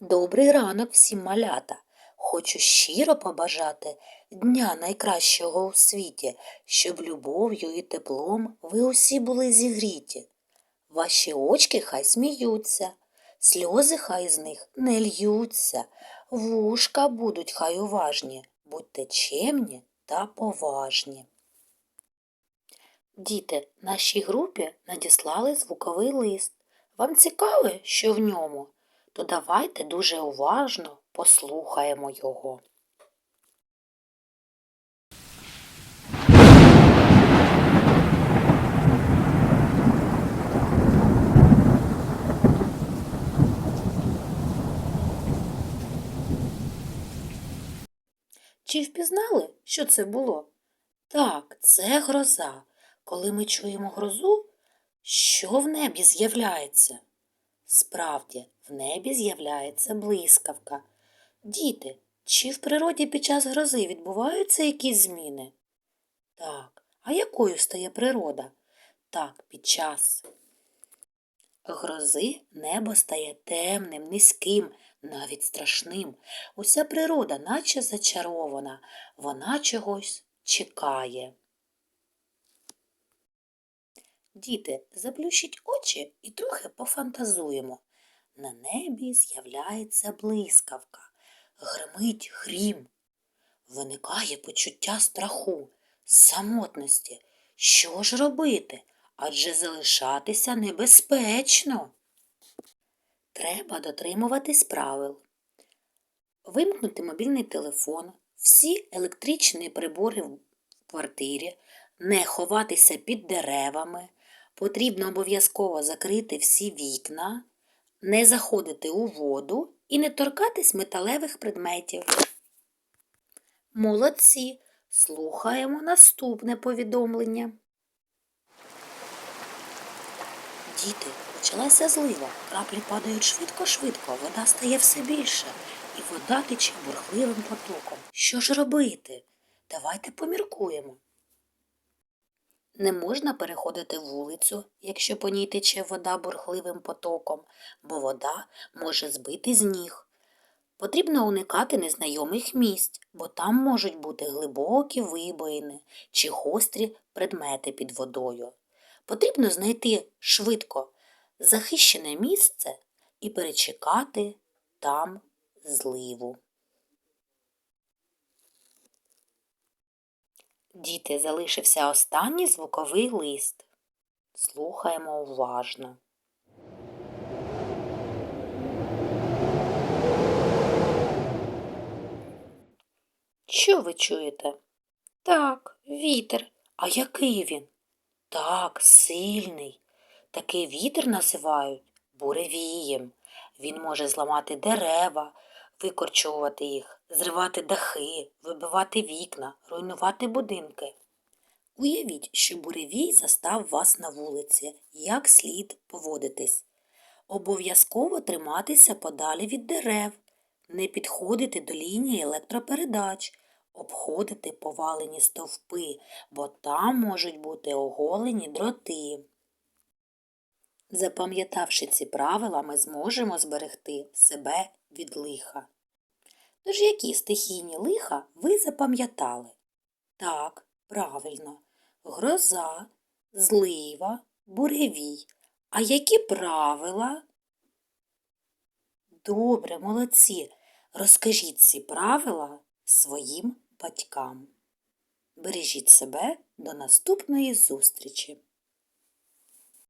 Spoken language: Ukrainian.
Добрий ранок всім малята. Хочу щиро побажати дня найкращого у світі, щоб любов'ю і теплом ви усі були зігріті. Ваші очки хай сміються, сльози хай з них не льються, вушка будуть хай уважні, будьте чемні та поважні. Діти, нашій групі надіслали звуковий лист. Вам цікаво, що в ньому? То давайте дуже уважно послухаємо його. Чи впізнали, що це було? Так, це гроза. Коли ми чуємо грозу, що в небі з'являється? Справді, в небі з'являється блискавка. Діти, чи в природі під час грози відбуваються якісь зміни? Так, а якою стає природа? Так, під час грози небо стає темним, низьким, навіть страшним. Уся природа, наче зачарована, вона чогось чекає. Діти, заплющіть очі і трохи пофантазуємо. На небі з'являється блискавка, гримить грім. Виникає почуття страху, самотності. Що ж робити? Адже залишатися небезпечно. Треба дотримуватись правил. Вимкнути мобільний телефон, всі електричні прибори в квартирі, не ховатися під деревами, потрібно обов'язково закрити всі вікна, не заходити у воду і не торкатись металевих предметів. Молодці! Слухаємо наступне повідомлення. Діти, почалася злива, краплі падають швидко-швидко, вода стає все більше, і вода тече бурхливим потоком. Що ж робити? Давайте поміркуємо. Не можна переходити вулицю, якщо по ній тече вода бурхливим потоком, бо вода може збити з ніг. Потрібно уникати незнайомих місць, бо там можуть бути глибокі вибоїни чи гострі предмети під водою. Потрібно знайти швидко захищене місце і перечекати там зливу. Діти, залишився останній звуковий лист. Слухаємо уважно. Що ви чуєте? Так, вітер. А який він? Так, сильний. Такий вітер називають буревієм. Він може зламати дерева, викорчовувати їх, зривати дахи, вибивати вікна, руйнувати будинки. Уявіть, що буревій застав вас на вулиці, як слід поводитись. Обов'язково триматися подалі від дерев, не підходити до лінії електропередач, обходити повалені стовпи, бо там можуть бути оголені дроти. Запам'ятавши ці правила, ми зможемо зберегти себе від лиха. Тож які стихійні лиха ви запам'ятали? Так, правильно, гроза, злива, буревій. А які правила? Добре, молодці. Розкажіть ці правила своїм батькам. Бережіть себе до наступної зустрічі!